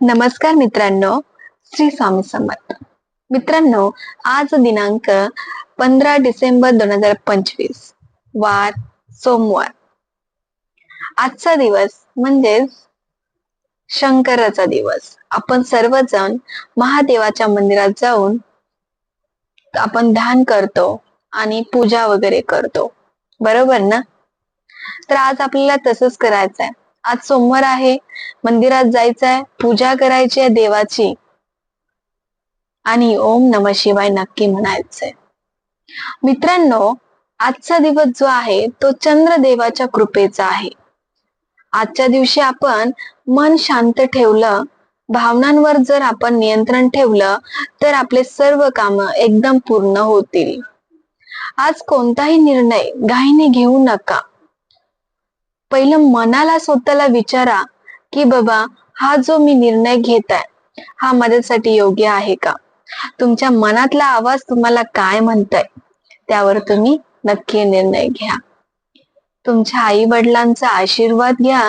नमस्कार मित्रांनो श्री स्वामी समर्थ. मित्रांनो आज दिनांक पंधरा डिसेंबर दोन हजार पंचवीस वार सोमवार. आजचा दिवस म्हणजेच शंकराचा दिवस. आपण सर्वजण महादेवाच्या मंदिरात जाऊन आपण ध्यान करतो आणि पूजा वगैरे करतो. बरोबर ना? तर आज आपल्याला तसंच करायचं आहे आज सोमवार आहे. मंदिरात जायचंय. पूजा करायची आहे देवाची. आणि ओम नम शिवाय नक्की म्हणायचंय. मित्रांनो आजचा दिवस जो आहे तो चंद्रदेवाच्या कृपेचा आहे. आजच्या दिवशी आपण मन शांत ठेवलं भावनांवर जर आपण नियंत्रण ठेवलं तर आपले सर्व काम एकदम पूर्ण होतील. आज कोणताही निर्णय घाईने घेऊ नका. पहिलं मनाला स्वतःला विचारा की बाबा हा जो मी निर्णय घेत आहे हा माझ्यासाठी योग्य आहे का? तुमच्या मनातला आवाज तुम्हाला काय म्हणताय? त्यावर तुम्ही नक्की निर्णय घ्या. तुमच्या आई वडिलांचा आशीर्वाद घ्या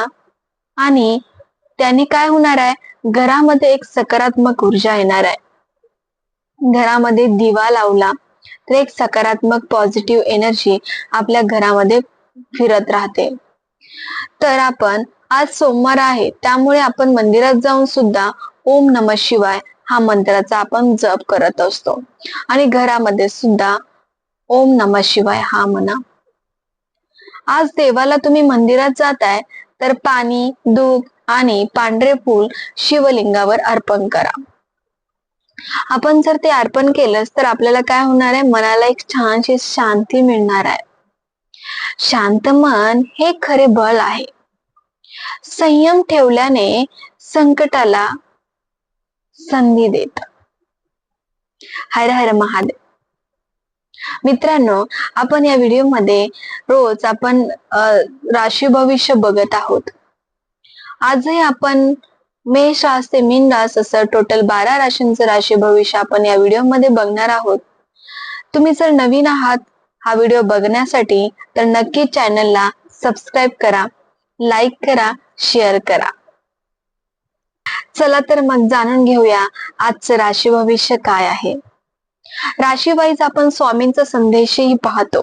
आणि त्यांनी काय होणार आहे? घरामध्ये एक सकारात्मक ऊर्जा येणार आहे. घरामध्ये दिवा लावला तर एक सकारात्मक पॉझिटिव्ह एनर्जी आपल्या घरामध्ये फिरत राहते. तर आपण आज सोमवार आहे त्यामुळे आपण मंदिरात जाऊन सुद्धा ओम नम शिवाय हा मंत्राचा आपण जप करत असतो. आणि घरामध्ये सुद्धा ओम नम शिवाय हा म्हणा. आज देवाला तुम्ही मंदिरात जाताय तर पाणी दूध आणि पांढरे फूल शिवलिंगावर अर्पण करा. आपण जर ते अर्पण केलंच तर आपल्याला काय होणार आहे? मनाला एक छानशी शांती मिळणार आहे. शांत मन हे खरे बळ आहे. संयम ठेवल्याने संकटाला संधी देत. हर हर महादेव. मित्रांनो आपण या व्हिडिओमध्ये रोज आपण राशी भविष्य बघत आहोत. आजही आपण मेष रास ते मीन रास असं टोटल बारा राशींचं राशी भविष्य आपण या व्हिडिओमध्ये बघणार आहोत. तुम्ही जर नवीन आहात हा व्हिडिओ बघण्यासाठी तर नक्की चॅनलला सबस्क्राईब करा लाईक करा शेअर करा. चला तर मग जाणून घेऊया आजचं राशी भविष्य काय आहे. राशीवाईज आपण स्वामींचा संदेशही पाहतो.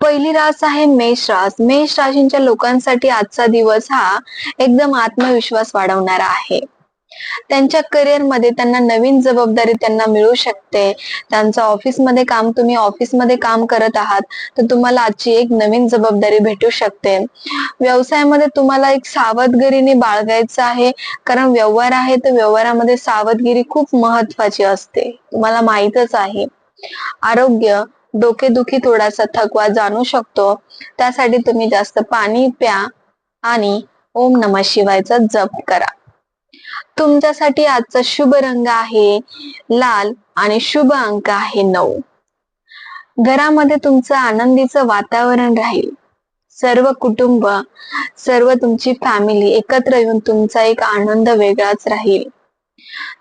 पहिली रास आहे मेष रास. मेष राशींच्या लोकांसाठी आजचा दिवस हा एकदम आत्मविश्वास वाढवणारा आहे. त्यांच्या करिअरमध्ये त्यांना नवीन जबाबदारी त्यांना मिळू शकते. त्यांचं ऑफिसमध्ये काम तुम्ही ऑफिसमध्ये काम करत आहात तर तुम्हाला आजची एक नवीन जबाबदारी भेटू शकते. व्यवसायामध्ये तुम्हाला एक सावधगिरीने बाळगायचं आहे कारण व्यवहार आहे तर व्यवहारामध्ये सावधगिरी खूप महत्वाची असते. तुम्हाला माहितच आहे. आरोग्य डोकेदुखी थोडासा थकवा जाणू शकतो. त्यासाठी तुम्ही जास्त पाणी प्या आणि ओम नम शिवायचा जप करा. तुमच्यासाठी आजचा शुभ रंग आहे लाल आणि शुभ अंक आहे नऊ. घरामध्ये तुमचं आनंदीचं वातावरण राहील. सर्व कुटुंब सर्व तुमची फॅमिली एकत्र येऊन तुमचा एक आनंद वेगळाच राहील.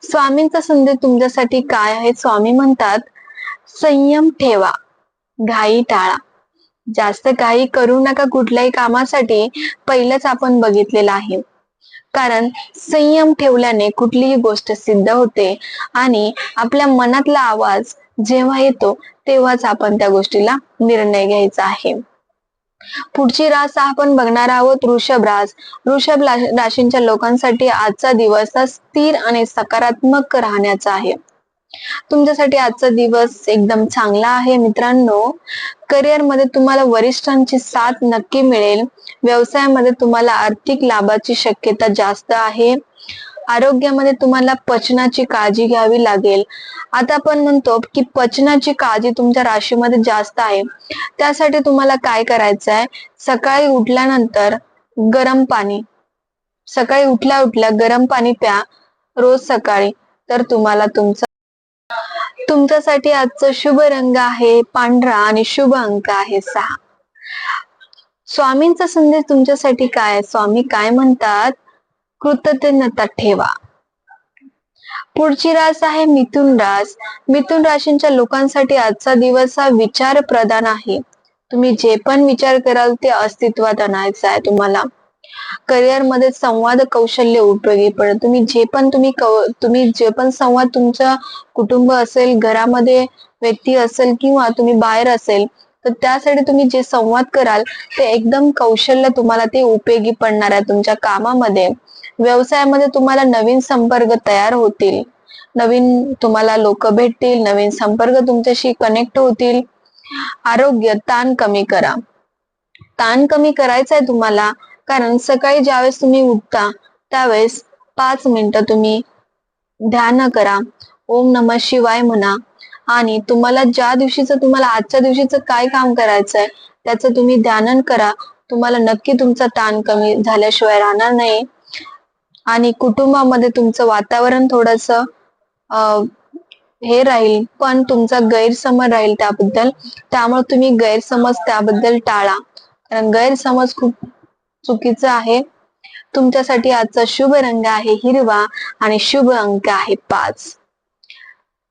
स्वामींचा संदेश तुमच्यासाठी काय आहे? स्वामी म्हणतात संयम ठेवा घाई टाळा. जास्त घाई करू नका कुठल्याही कामासाठी. पहिलंच आपण बघितलेलं आहे. कारण संयम ठेवल्याने कुठलीही गोष्ट सिद्ध होते आणि आपल्या मनातला आवाज जेव्हा येतो तेव्हाच आपण त्या गोष्टीला निर्णय घ्यायचा आहे. पुढची रास आपण बघणार आहोत ऋषभ रास. ऋषभ राशींच्या लोकांसाठी आजचा दिवस हा स्थिर आणि सकारात्मक राहण्याचा आहे. तुमच्यासाठी आजचा दिवस एकदम चांगला आहे मित्रांनो. करिअरमध्ये तुम्हाला वरिष्ठांची साथ नक्की मिळेल. व्यवसायामध्ये तुम्हाला आर्थिक लाभाची शक्यता जास्त आहे. आरोग्यामध्ये तुम्हाला पचनाची काळजी घ्यावी लागेल. आता आपण म्हणतो की पचनाची काळजी तुमच्या राशीमध्ये जास्त आहे. त्यासाठी तुम्हाला काय करायचं आहे सकाळी उठल्यानंतर गरम पाणी. सकाळी उठल्या उठल्या गरम पाणी प्या. रोज सकाळी. तर तुम्हाला तुमचा तुमच्यासाठी आजचा शुभ रंग आहे पांढरा आणि शुभ अंक आहे सहा. स्वामींचा संदेश तुमच्यासाठी काय स्वामी काय म्हणतात? कृतज्ञता ठेवा. पुढची रास आहे मिथुन रास. मिथुन राशींच्या लोकांसाठी आजचा दिवस हा विचार प्रदान आहे. तुम्ही जे पण विचार कराल ते अस्तित्वात आणायचं आहे तुम्हाला. करिअरमध्ये संवाद कौशल्य उपयोगी पडेल. तुम्ही जे पण तुम्ही तुम्ही जे पण संवाद तुमच्या कुटुंब असेल घरामध्ये व्यक्ती असेल किंवा तुम्ही बाहेर असेल तर त्यासाठी तुम्ही जे संवाद कराल ते एकदम कौशल्य तुम्हाला ते उपयोगी पडणार आहे तुमच्या कामामध्ये. व्यवसायामध्ये तुम्हाला नवीन संपर्क तयार होतील. नवीन तुम्हाला लोक भेटतील नवीन संपर्क तुमच्याशी कनेक्ट होतील. आरोग्य ताण कमी करा. ताण कमी करायचा आहे तुम्हाला कारण सकाळी ज्यावेळेस तुम्ही उठता त्यावेळेस पाच मिनिटं तुम्ही ध्यान करा. ओम नम शिवाय म्हणा. आणि तुम्हाला ज्या दिवशीचं तुम्हाला आजच्या दिवशीचं काय काम करायचं आहे त्याचं तुम्ही ध्यानन करा. तुम्हाला नक्की तुमचा ताण कमी झाल्याशिवाय राहणार नाही. आणि कुटुंबामध्ये तुमचं वातावरण थोडस हे राहील पण तुमचा गैरसमज राहील त्याबद्दल. त्यामुळे तुम्ही गैरसमज त्याबद्दल टाळा. कारण गैरसमज खूप चुकीचं आहे. तुमच्यासाठी आजचा शुभ रंग आहे हिरवा आणि शुभ अंक आहे पाच.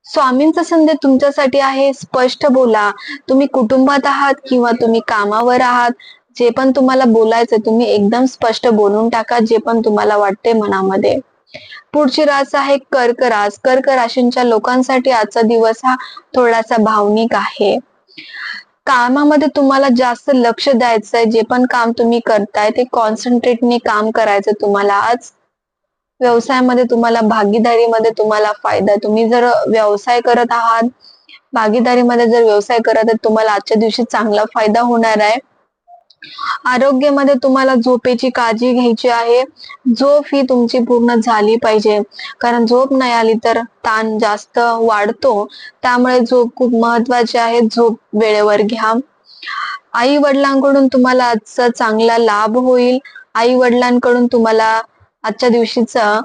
स्वामींचा संदेश तुमच्यासाठी आहे स्पष्ट बोला. तुम्ही कुटुंबात आहात किंवा तुम्ही कामावर आहात जे पण तुम्हाला बोलायचं तुम्ही एकदम स्पष्ट बोलून टाका जे पण तुम्हाला वाटते मनामध्ये. पुढची रास आहे कर्क रास. कर्क राशींच्या लोकांसाठी आजचा दिवस हा थोडासा भावनिक आहे. कामामध्ये तुम्हाला जास्त लक्ष द्यायचंय जे पण काम तुम्ही करताय ते कॉन्सन्ट्रेटने काम करायचं तुम्हाला. आज व्यवसायामध्ये तुम्हाला भागीदारीमध्ये तुम्हाला फायदा तुम्ही जर व्यवसाय करत आहात भागीदारीमध्ये जर व्यवसाय करत आहात तुम्हाला आजच्या दिवशी चांगला फायदा होणार आहे. आरोग्यामध्ये तुम्हाला झोपेची काळजी घ्यायची आहे. झोप ही तुमची पूर्ण झाली पाहिजे. कारण झोप नाही आली तर ताण जास्त वाढतो. त्यामुळे झोप खूप महत्वाची आहे. झोप वेळेवर घ्या. आई वडिलांकडून तुम्हाला आजचा चांगला लाभ होईल. आई वडिलांकडून तुम्हाला आजच्या दिवशीचा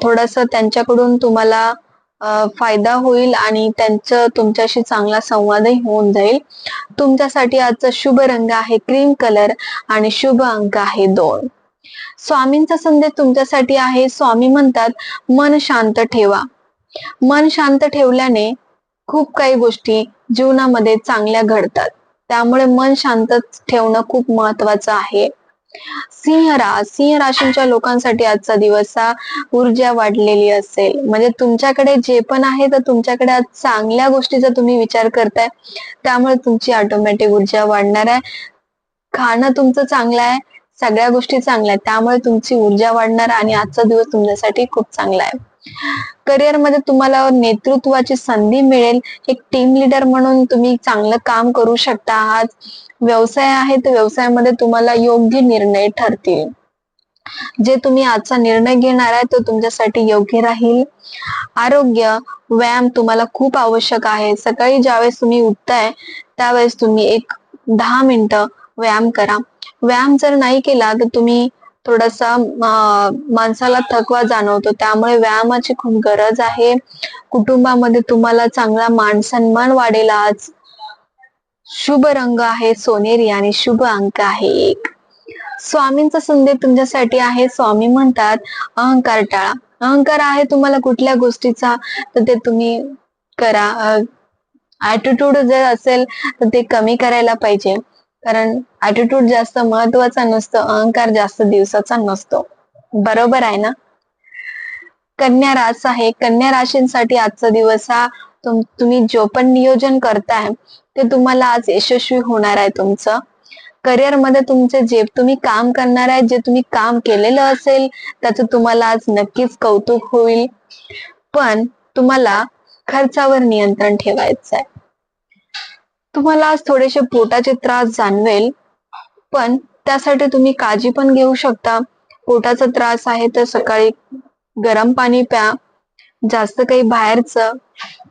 थोडस त्यांच्याकडून तुम्हाला फायदा होईल आणि त्यांचं तुमच्याशी चांगला संवादही होऊन जाईल. तुमच्यासाठी आजचा शुभ रंग आहे क्रीम कलर आणि शुभ अंक आहे दोन. स्वामींचा संदेश तुमच्यासाठी आहे. स्वामी म्हणतात मन शांत ठेवा. मन शांत ठेवल्याने खूप काही गोष्टी जीवनामध्ये चांगल्या घडतात. त्यामुळे मन शांत ठेवणं खूप महत्वाचं आहे. सिंह रास सिंह राशींच्या लोकांसाठी आजचा दिवस हा ऊर्जा वाढलेली असेल. म्हणजे तुमच्याकडे जे पण आहे तर तुमच्याकडे आज चांगल्या गोष्टीचा तुम्ही विचार करताय. त्यामुळे तुमची ऑटोमॅटिक ऊर्जा वाढणार आहे. खाणं तुमचं चांगलं आहे. सगळ्या गोष्टी चांगल्या आहेत. त्यामुळे तुमची ऊर्जा वाढणार आणि आजचा दिवस तुमच्यासाठी खूप चांगला आहे. करिअरमध्ये तुम्हाला नेतृत्वाची संधी मिळेल. एक टीम लीडर म्हणून तुम्ही चांगलं काम करू शकता. आहात व्यवसाय आहे तर व्यवसायामध्ये तुम्हाला योग्य निर्णय ठरतील. जे तुम्ही आजचा निर्णय घेणार आहे तो तुमच्यासाठी योग्य राहील. आरोग्य व्यायाम तुम्हाला खूप आवश्यक आहे. सकाळी ज्यावेळेस तुम्ही उठताय त्यावेळेस तुम्ही एक दहा मिनिटं व्यायाम करा. व्यायाम जर नाही केला तर तुम्ही थोडासा माणसाला थकवा जाणवतो. त्यामुळे व्यायामाची खूप गरज आहे. कुटुंबामध्ये तुम्हाला चांगला मान सन्मान वाढेल आज. शुभ रंग आहे सोनेरी आणि शुभ अंक आहे एक. स्वामींचा संदेश तुमच्यासाठी आहे. स्वामी म्हणतात अहंकार टाळा. अहंकार आहे तुम्हाला कुठल्या गोष्टीचा तर ते तुम्ही करा. ऍटिट्यूड जर असेल तर ते कमी करायला पाहिजे. कारण ऍटिट्यूड जास्त महत्त्वाचा नसतो अहंकार जास्त दिवसाचा नसतो. बरोबर आहे ना? कन्या रास आहे कन्या राशींसाठी आजचा दिवस हा तुम्ही जो पण नियोजन करताय ते तुम्हाला आज यशस्वी होणार आहे तुमचं. करिअरमध्ये तुमचे जे तुम्ही काम करणार आहे जे तुम्ही काम केलेलं असेल त्याचं तुम्हाला आज नक्कीच कौतुक होईल. पण तुम्हाला खर्चावर नियंत्रण ठेवायचं आहे तुम्हाला आज थोडेसे पोटाचे त्रास जाणवेल पण त्यासाठी तुम्ही काळजी पण घेऊ शकता. पोटाचा त्रास आहे तर सकाळी गरम पाणी प्या. जास्त काही बाहेरचं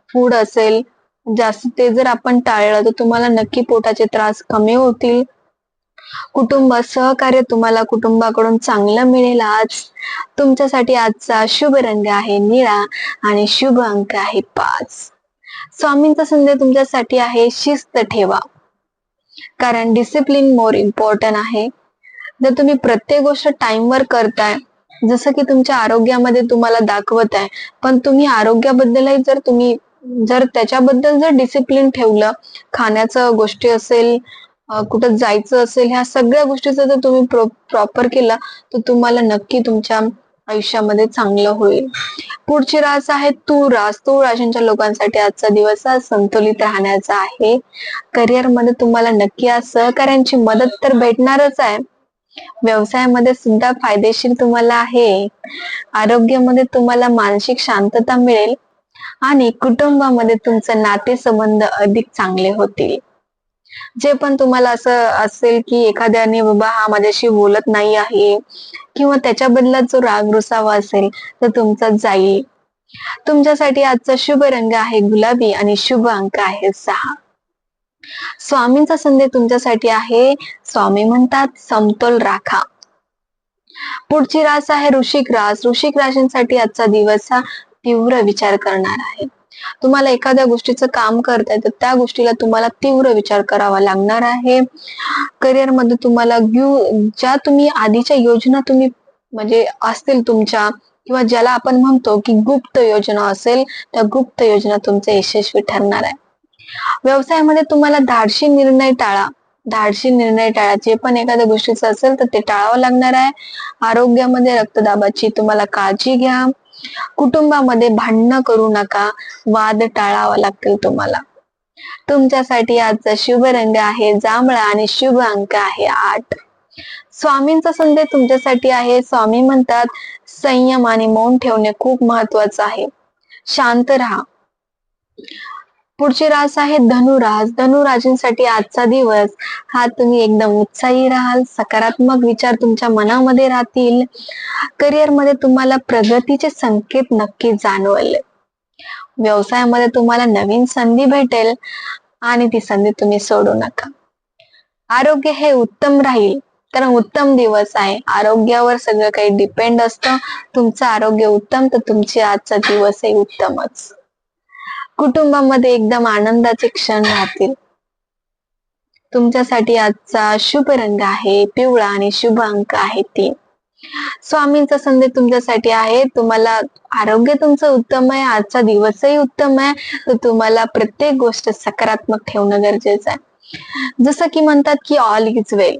फूड असेल जास्त ते जर आपण टाळलं तर तुम्हाला नक्की पोटाचे त्रास कमी होतील. कुटुंब सहकार्य तुम्हाला कुटुंबाकडून चांगलं मिळेल आज. तुमच्यासाठी आजचा शुभ रंग आहे निळा आणि शुभ अंक आहे पाच. स्वामींचा संदेश तुमच्यासाठी आहे शिस्त ठेवा. कारण डिसिप्लिन मोर इम्पॉर्टंट आहे. जर तुम्ही प्रत्येक गोष्ट टाइमवर करताय जसं की तुमच्या आरोग्यामध्ये तुम्हाला दाखवत आहे पण तुम्ही आरोग्याबद्दलही जर तुम्ही जर त्याच्याबद्दल जर डिसिप्लिन ठेवलं खाण्याचं गोष्टी असेल कुठं जायचं असेल ह्या सगळ्या गोष्टीचं जर तुम्ही प्रॉपर केलं तर तुम्हाला नक्की तुमच्या आयुष्यामध्ये चांगलं होईल. पुढची रास आहे तू रास. तू राशींच्या लोकांसाठी आजचा दिवस हा संतुलित राहण्याचा आहे. करिअरमध्ये तुम्हाला नक्की आज सहकार्यांची मदत तर भेटणारच आहे. व्यवसायामध्ये सुद्धा फायदेशीर तुम्हाला आहे. आरोग्यामध्ये तुम्हाला मानसिक शांतता मिळेल. आणि कुटुंबामध्ये तुमचे नातेसंबंध अधिक चांगले होतील. जे पण तुम्हाला असं असेल की एखाद्याने बाबा हा माझ्याशी बोलत नाही आहे किंवा त्याच्या बदलात जो राग रुसावा असेल तर तुमचा जाईल तुमच्यासाठी आजचा शुभ रंग आहे गुलाबी आणि शुभ अंक आहे सहा. स्वामींचा संदेश तुमच्यासाठी आहे स्वामी म्हणतात समतोल राखा. पुढची रास आहे ऋषिक रास. ऋषिक राशींसाठी आजचा दिवस हा तीव्र विचार करणार आहे. तुम्हाला एखाद्या गोष्टीचं काम करताय तर त्या गोष्टीला तुम्हाला तीव्र विचार करावा लागणार आहे. करिअरमध्ये तुम्हाला ज्या तुम्ही आधीच्या योजना तुम्ही म्हणजे असतील तुमच्या किंवा ज्याला आपण म्हणतो की गुप्त योजना असेल त्या गुप्त योजना तुमचे यशस्वी ठरणार आहे. व्यवसायामध्ये तुम्हाला धाडशी निर्णय टाळा. धाडशी निर्णय टाळा. जे पण एखाद्या गोष्टीचं असेल तर ते टाळावं लागणार आहे. आरोग्यामध्ये रक्तदाबाची तुम्हाला काळजी घ्या. कुटुंबामध्ये भांडणं करू नका वाद टाळावा लागतील तुम्हाला. तुमच्यासाठी आजचा शुभ रंग आहे जांभळा आणि शुभ अंक आहे आठ. स्वामींचा संदेश तुमच्यासाठी आहे. स्वामी म्हणतात संयम आणि मौन ठेवणे खूप महत्वाचं आहे. शांत राहा. पुढची रास आहे धनुराज धनुराजींसाठी आजचा दिवस हा तुम्ही एकदम उत्साही राहाल. सकारात्मक विचार तुमच्या मनामध्ये राहतील. करिअरमध्ये तुम्हाला प्रगतीचे संकेत नक्की जाणवले. व्यवसायामध्ये तुम्हाला नवीन संधी भेटेल आणि ती संधी तुम्ही सोडू नका. आरोग्य हे उत्तम राहील. कारण उत्तम दिवस आहे. आरोग्यावर सगळं काही डिपेंड असतं. तुमचं आरोग्य उत्तम तर तुमची आजचा दिवसही उत्तमच. कुटुंबामध्ये एकदम आनंदाचे क्षण राहतील. तुमच्यासाठी आजचा शुभ रंग आहे पिवळा आणि शुभ अंक आहे तीन. स्वामींचा संदेश तुमच्यासाठी आहे. तुम्हाला आरोग्य तुमचं उत्तम आहे. आजचा दिवसही उत्तम आहे. तर तुम्हाला प्रत्येक गोष्ट सकारात्मक ठेवणं गरजेचं आहे. जसं की म्हणतात की ऑल इज वेल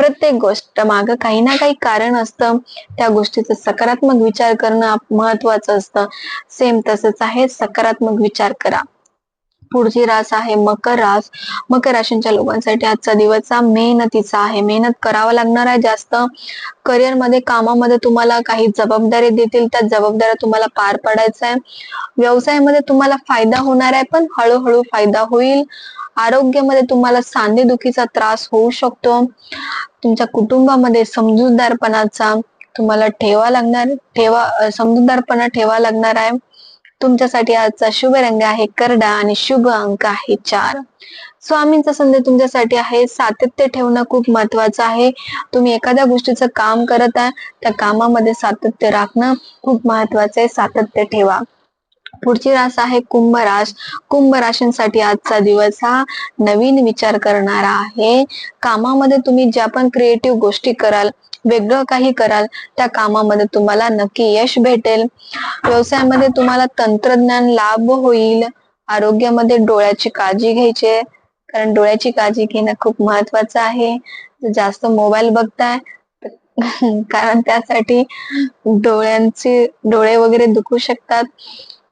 प्रत्येक गोष्ट माग काही ना काही कारण असतं. त्या गोष्टीचा सकारात्मक विचार करणं महत्वाचं असतं. सेम तसंच आहे. सकारात्मक विचार करा. पुढची रास आहे मकर रास. मकर राशींच्या लोकांसाठी आजचा दिवस मेहनतीचा आहे. मेहनत करावा लागणार आहे जास्त. करिअरमध्ये कामामध्ये तुम्हाला काही जबाबदारी देतील. त्या जबाबदाऱ्या तुम्हाला पार पाडायचा आहे. व्यवसायामध्ये तुम्हाला फायदा होणार आहे पण हळूहळू फायदा होईल. आरोग्यामध्ये तुम्हाला सांधेदुखीचा त्रास होऊ शकतो. तुमच्या कुटुंबामध्ये समजूतदारपणाचा तुम्हाला ठेवा लागणार ठेवा समजूतदारपणा ठेवा लागणार आहे. तुमच्यासाठी आजचा शुभ रंग आहे करडा आणि शुभ अंक आहे चार. स्वामींचा संदेश तुमच्यासाठी आहे. सातत्य ठेवणं खूप महत्वाचं आहे. तुम्ही एखाद्या गोष्टीचं काम करत आहे त्या कामामध्ये सातत्य राखणं खूप महत्वाचं आहे. सातत्य ठेवा. पुढची रास आहे कुंभ रास कुंभ राशींसाठी आजचा दिवस हा नवीन विचार करणारा आहे. कामामध्ये तुम्ही ज्या पण क्रिएटिव्ह गोष्टी कराल वेगळं काही कराल त्या कामामध्ये तुम्हाला नक्की यश भेटेल. व्यवसायामध्ये तुम्हाला तंत्रज्ञान लाभ होईल. आरोग्यामध्ये डोळ्याची काळजी घ्यायची कारण डोळ्याची काळजी घेणं खूप महत्वाचं आहे. जास्त मोबाईल बघताय कारण त्यासाठी डोळ्यांचे डोळे वगैरे दुखू शकतात.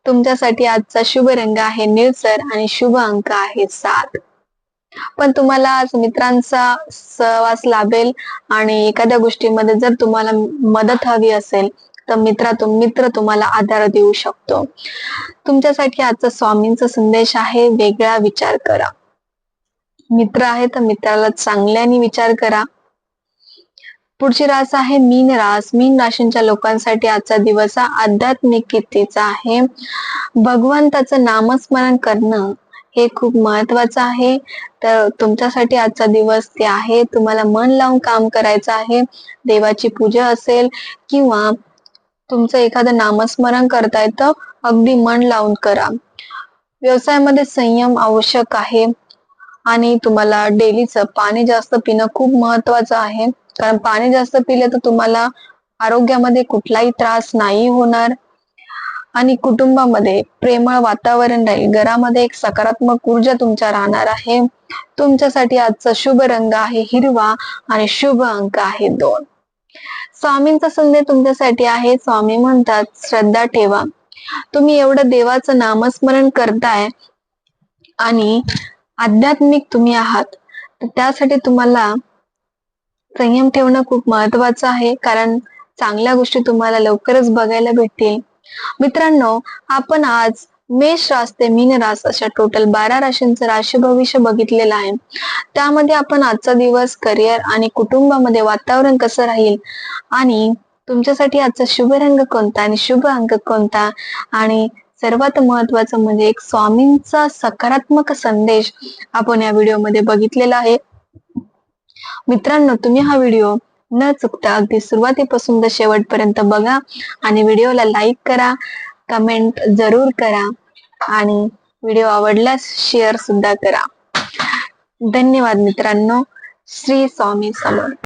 तुमच्यासाठी आजचा शुभ रंग आहे निळसर आणि शुभ अंक आहे सात. पण तुम्हाला आज मित्रांचा सहवास लाभेल आणि एखाद्या गोष्टीमध्ये जर तुम्हाला मदत हवी असेल तर मित्रातून मित्र तुम्हाला आधार देऊ शकतो. तुमच्यासाठी आजचा स्वामींचा संदेश आहे वेगळा विचार करा. मित्र आहे तर मित्राला चांगल्याने विचार करा. पुढची रास आहे मीन रास. मीन राशींच्या लोकांसाठी आजचा दिवस हा आध्यात्मिकतेचा आहे. भगवंताचं नामस्मरण करणं हे खूप महत्वाचं आहे. तर तुमच्यासाठी आजचा दिवस ते आहे. तुम्हाला मन लावून काम करायचं आहे. देवाची पूजा असेल किंवा तुमचं एखादं नामस्मरण करता येतं अगदी मन लावून करा. व्यवसायामध्ये संयम आवश्यक आहे. आणि तुम्हाला डेलीचं पाणी जास्त पिणं खूप महत्वाचं आहे. कारण पाणी जास्त पिले तर तुम्हाला आरोग्यामध्ये कुठलाही त्रास नाही होणार. आणि कुटुंबामध्ये प्रेमळ वातावरण राहील. घरामध्ये एक सकारात्मक ऊर्जा तुमच्या राहणार आहे. तुमच्यासाठी आजचा शुभ रंग आहे हिरवा आणि शुभ अंक आहे दोन. स्वामींचा संदेश तुमच्यासाठी आहे. स्वामी म्हणतात श्रद्धा ठेवा. तुम्ही एवढं देवाचं नामस्मरण करताय आणि आध्यात्मिक तुम्ही आहात. तर त्यासाठी तुम्हाला संयम ठेवणं खूप महत्वाचं आहे कारण चांगल्या गोष्टी तुम्हाला लवकरच बघायला भेटतील. मित्रांनो आपण आज मेष रास ते मीन रास अशा टोटल बारा राशींचं राशी भविष्य बघितलेलं आहे. त्यामध्ये आपण आजचा दिवस करिअर आणि कुटुंबामध्ये वातावरण कसं राहील आणि तुमच्यासाठी आजचा शुभ रंग कोणता आणि शुभ अंक कोणता आणि सर्वात महत्वाचं म्हणजे एक स्वामींचा सकारात्मक संदेश आपण या व्हिडिओमध्ये बघितलेला आहे. मित्रांनो तुम्ही हा व्हिडिओ न चुकता अगदी सुरुवातीपासून तर शेवटपर्यंत बघा आणि व्हिडिओला लाईक करा कमेंट जरूर करा आणि व्हिडिओ आवडल्यास शेअर सुद्धा करा. धन्यवाद मित्रांनो. श्री स्वामी समर्थ.